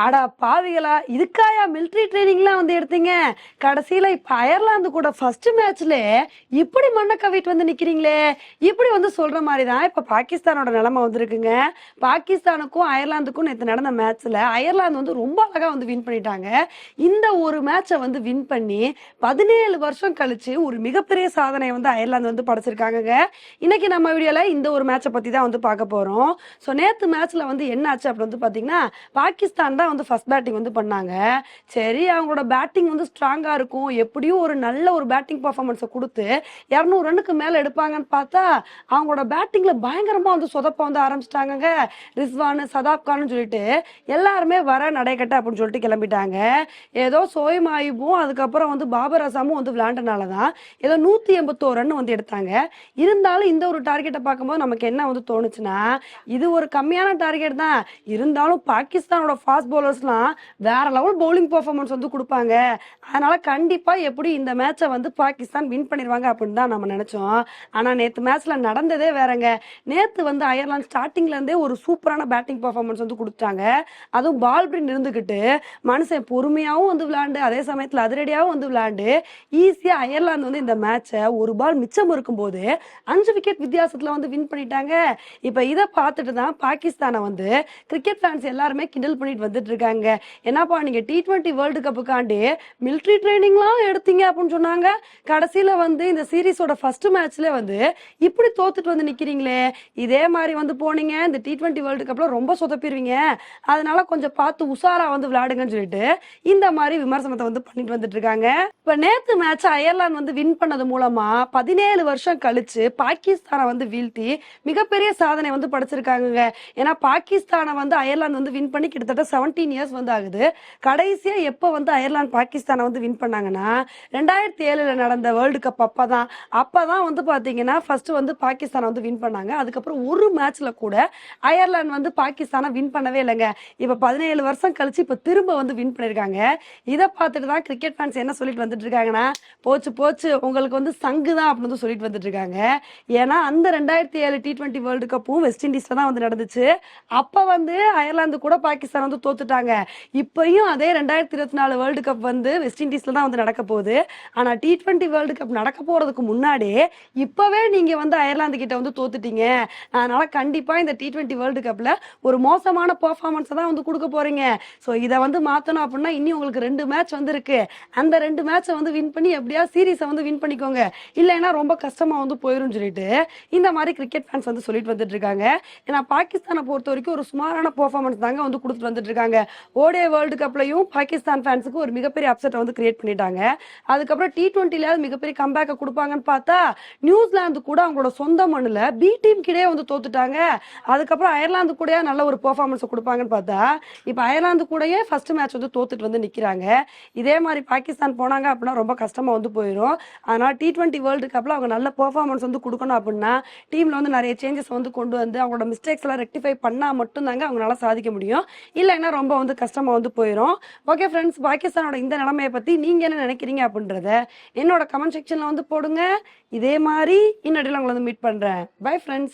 அடா பாவிகளா இதுக்காயா மிலிட்ரி ட்ரைனிங்லாம் வந்து எடுத்தீங்க? கடைசியில இப்ப அயர்லாந்து கூட ஃபர்ஸ்ட் மேட்ச்ல இப்படி மண்ணை கவிட்டு வந்து நிக்கிறீங்களே? இப்படி வந்து சொல்ற மாதிரி தான் இப்ப பாகிஸ்தானோட நிலைமை வந்திருக்குங்க. பாகிஸ்தானுக்கும் அயர்லாந்துக்கும் நேற்று நடந்த மேட்ச்ல அயர்லாந்து வந்து ரொம்ப அழகா வந்து வின் பண்ணிட்டாங்க. இந்த ஒரு மேட்சை வந்து வின் பண்ணி பதினேழு வருஷம் கழிச்சு ஒரு மிகப்பெரிய சாதனையை வந்து அயர்லாந்து வந்து படைச்சிருக்காங்கங்க. இன்னைக்கு நம்ம வீடியோல இந்த ஒரு மேட்சை பத்தி தான் வந்து பார்க்க போறோம். ஸோ நேற்று மேட்ச்ல வந்து என்ன ஆச்சு அப்படி வந்து பாத்தீங்கன்னா பாகிஸ்தான் தான் வந்து ஃபர்ஸ்ட் பேட்டிங் வந்து பண்ணாங்க. சரி அவங்களோட பேட்டிங் வந்து ஸ்ட்ராங்காக இருக்கும். எப்படியும் ஒரு நல்ல ஒரு பேட்டிங் பர்ஃபார்மன்ஸை கொடுத்து இரநூறு ரன்னுக்கு மேலே எடுப்பாங்கன்னு பார்த்தா அவங்களோட பேட்டிங்கில் பயங்கரமாக வந்து சொதப்ப வந்து ஆரம்பிச்சிட்டாங்க ரிஸ்வானு சதாப் கான்னு சொல்லிட்டு எல்லாருமே வர நடைக்கட்ட அப்படின்னு சொல்லிட்டு கிளம்பிட்டாங்க. ஏதோ சோயம் ஆயுபும் அதுக்கப்புறம் வந்து பாபர் அசாமும் வந்து விளையாண்டனால தான் ஏதோ நூற்றி எண்பத்தோரு ரன் வந்து எடுத்தாங்க. இருந்தாலும் இந்த ஒரு டார்கெட்டை பார்க்கும்போது நமக்கு என்ன வந்து தோணுச்சுன்னா இது ஒரு கம்மியான டார்கெட் தான். இருந்தாலும் பாகிஸ்தானோட ஃபாஸ்ட் பவுலர்ஸ்லாம் வேற லெவல் பவுலிங் பர்ஃபார்மன்ஸ் வந்து கொடுப்பாங்க. அதனால கண்டிப்பா எப்படி இந்த மேட்சை வந்து பாகிஸ்தான் வின் பண்ணிடுவாங்க அப்படின்னு தான் நம்ம நினைச்சோம். ஆனா நேற்று மேட்ச்ல நடந்ததே வேறங்க. நேற்று வந்து அயர்லாந்து ஸ்டார்டிங்ல இருந்தே ஒரு சூப்பரான பேட்டிங் பெர்ஃபார்மன்ஸ் வந்து கொடுத்தாங்க அதுவும் பால் பிரிண்ட் இருந்துகிட்டு மனுஷன் பொறுமையாகவும் வந்து விளையாண்டு அதே சமயத்தில் அதிரடியாகவும் வந்து விளையாண்டு ஈஸியாக அயர்லாந்து வந்து இந்த மேட்சை ஒரு பால் மிச்சம் இருக்கும்போது அஞ்சு விக்கெட் வித்தியாசத்தில் வந்து வின் பண்ணிட்டாங்க. இப்போ இதை பார்த்துட்டு தான் பாகிஸ்தானை வந்து கிரிக்கெட் ஃபேன்ஸ் எல்லாருமே கிண்டல் பண்ணிட்டு வந்து வந்துட்டு இருக்காங்க என்னப்பா நீங்க டி டுவெண்ட்டி வேர்ல்டு கப்புக்காண்டி மிலிட்ரி ட்ரைனிங்லாம் எடுத்தீங்க அப்படின்னு சொன்னாங்க. கடைசியில வந்து இந்த சீரீஸோட ஃபர்ஸ்ட் மேட்ச்ல வந்து இப்படி தோத்துட்டு வந்து நிக்கிறீங்களே. இதே மாதிரி வந்து போனீங்க. இந்த டி ட்வெண்ட்டி வேர்ல்டு கப்ல ரொம்ப சொதப்பிடுவீங்க. அதனால கொஞ்சம் பார்த்து உஷாரா வந்து விளையாடுங்கன்னு சொல்லிட்டு இந்த மாதிரி விமர்சனத்தை வந்து பண்ணிட்டு வந்துட்டு இருக்காங்க இப்ப நேத்து மேட்ச் அயர்லாந்து வந்து வின் பண்ணது மூலமா பதினேழு வருஷம் கழிச்சு பாகிஸ்தானை வந்து வீழ்த்தி மிகப்பெரிய சாதனை வந்து படைச்சிருக்காங்க ஏன்னா பாகிஸ்தானை வந்து அயர்லாந்து வந்து வின் பண்ணி கிட்டத்தட்ட செவன் செவன்டீன் இயர்ஸ் வந்து ஆகுது கடைசியாக எப்போ வந்து அயர்லாந்து பாகிஸ்தானை வந்து வின் பண்ணாங்கன்னா ரெண்டாயிரத்தி ஏழில் நடந்த வேர்ல்டு கப் அப்போ தான் அப்போ தான் வந்து பார்த்தீங்கன்னா ஃபஸ்ட்டு வந்து பாகிஸ்தானை வந்து வின் பண்ணாங்க. அதுக்கப்புறம் ஒரு மேட்ச்சில் கூட அயர்லாந்து வந்து பாகிஸ்தானை வின் பண்ணவே இல்லைங்க. இப்போ பதினேழு வருஷம் கழிச்சு இப்போ திரும்ப வந்து வின் பண்ணியிருக்காங்க இதை பார்த்துட்டு தான் கிரிக்கெட் ஃபேன்ஸ் என்ன சொல்லிட்டு வந்துட்டு இருக்காங்கன்னா போச்சு போச்சு உங்களுக்கு வந்து சங்கு தான் அப்படின்னு வந்து சொல்லிட்டு வந்துட்டு இருக்காங்க. ஏன்னா அந்த ரெண்டாயிரத்தி ஏழு டி ட்வெண்ட்டி வேர்ல்டு கப்பும் வெஸ்ட் இண்டீஸில் தான் வந்து நடந்துச்சு. அப்போ வந்து அயர்லாந்து கூட பாகிஸ்தான் வந்து தோத்துட்டாங்க இப்பயும் அதே ரெண்டாயிரத்தி இருபத்தி நாலு வேர்ல்டு கப் வந்து வெஸ்ட் இண்டீஸ்ல தான் வந்து நடக்க போகுது. ஆனா டி ட்வெண்ட்டி வேர்ல்டு கப் நடக்க போறதுக்கு முன்னாடி இப்பவே நீங்க வந்து அயர்லாந்து கிட்ட வந்து தோத்துட்டீங்க. அதனால கண்டிப்பா இந்த டி ட்வெண்ட்டி வேர்ல்டு கப்ல ஒரு மோசமான பெர்ஃபார்மன்ஸ் தான் வந்து கொடுக்க போறீங்க. ஸோ இதை வந்து மாத்தணும் அப்படின்னா இனி உங்களுக்கு ரெண்டு மேட்ச் வந்து இருக்கு அந்த ரெண்டு மேட்சை வந்து வின் பண்ணி எப்படியா சீரீஸை வந்து வின் பண்ணிக்கோங்க. இல்லைன்னா ரொம்ப கஷ்டமா வந்து போயிரும் சொல்லிட்டு இந்த மாதிரி கிரிக்கெட் ஃபேன்ஸ் வந்து சொல்லிட்டு வந்துட்டு இருக்காங்க. ஏன்னா பாகிஸ்தானை பொறுத்த வரைக்கும் ஒரு சுமாரான பெர்ஃபார்மன்ஸ் தாங்க வந்து கொடுத்துட்டு வந்துட்டு இருக்காங்க. ஓடே வேர்ல்டு கப்லையும் பாகிஸ்தான் ஃபேன்ஸுக்கு ஒரு மிகப்பெரிய அப்செட்டை வந்து கிரியேட் பண்ணிட்டாங்க. அதுக்கப்புறம் டி டுவெண்ட்டில மிகப்பெரிய கம்பேக்கை கொடுப்பாங்கன்னு பார்த்தா நியூசிலாந்து கூட அவங்களோட சொந்த மண்ணில் பி டீம் கிட்டே வந்து தோத்துட்டாங்க. அதுக்கப்புறம் அயர்லாந்து கூட நல்ல ஒரு பெர்ஃபார்மன்ஸ் கொடுப்பாங்கன்னு பார்த்தா இப்போ அயர்லாந்து கூடயே ஃபர்ஸ்ட் மேட்ச் வந்து தோத்துட்டு வந்து நிக்கிறாங்க. இதே மாதிரி பாகிஸ்தான் போனாங்க அப்படின்னா ரொம்ப கஷ்டமா வந்து போயிடும் அதனால டி டுவெண்ட்டி வேர்ல்டு கப்ல அவங்க நல்ல பெர்ஃபார்மன்ஸ் வந்து கொடுக்கணும் அப்படின்னா டீமில் வந்து நிறைய சேஞ்சஸ் வந்து கொண்டு வந்து அவங்களோட மிஸ்டேக்ஸ் எல்லாம் ரெக்டிஃபை பண்ணால் மட்டும்தாங்க அவங்களால சாதிக்க முடியும். இல்லைன்னா ரொம்ப வந்து கஷ்டமா வந்து போயிடும் ஓகே ஃப்ரெண்ட்ஸ் பாகிஸ்தானோட இந்த நிலைமையை பத்தி நீங்க என்ன நினைக்கிறீங்க அப்படின்றத என்னோட கமெண்ட் செக்ஷன்ல வந்து போடுங்க. இதே மாதிரி இன்னடியில் உங்களை வந்து மீட் பண்றேன். Bye friends